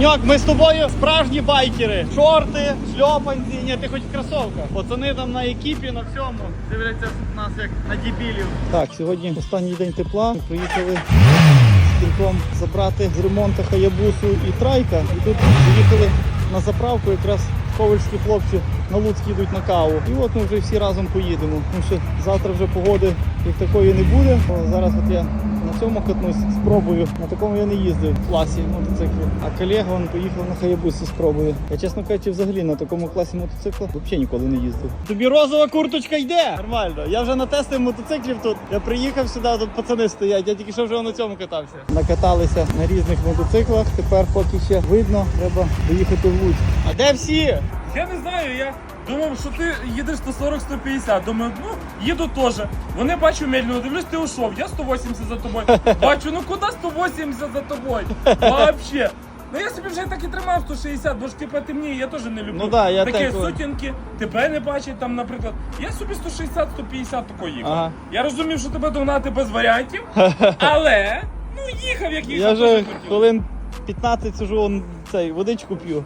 Саньок, ми з тобою справжні байкери. Шорти, шльопанці, ні, ти хоч в кросовках. Пацани там на екіпі, на всьому. Дивляться нас як на дебілів. Так, сьогодні останній день тепла. Ми приїхали з кільком забрати з ремонту хаябусу і трайка. І тут приїхали на заправку якраз ковальські хлопці на Луцьк їдуть на каву. І от ми вже всі разом поїдемо. Тому що завтра вже погоди як такої не буде. О, зараз от я на цьому катнусь, спробую. На такому я не їздив в класі мотоциклу. А колега він поїхав на хаябусі спробує. Я чесно кажучи, взагалі на такому класі мотоцикла взагалі ніколи не їздив. Тобі розова курточка йде? Нормально. Я вже натестив мотоциклів тут. Я приїхав сюди, тут пацани стоять. Я тільки що вже на цьому катався. Накаталися на різних мотоциклах. Тепер поки ще видно, треба доїхати в Луцьк. А де всі? Я не знаю, я думав, що ти їдеш 140-150. Думаю, ну їду теж. Вони бачу медленно, дивлюсь, ти ушов. Я 180 за тобою. Бачу, ну куди 180 за тобою? Вообще. Ну я собі вже так і тримав 160, бо ж типа темніє, я теж не люблю. Ну да, я Такі так сутінки, тебе не бачить там, наприклад. Я собі 160-150 тако їхав. Ага. Я розумів, що тебе догнати без варіантів, але ну їхав, як їхав. Я вже хотів. хвилин 15 сижу, он, цей, водичку п'ю.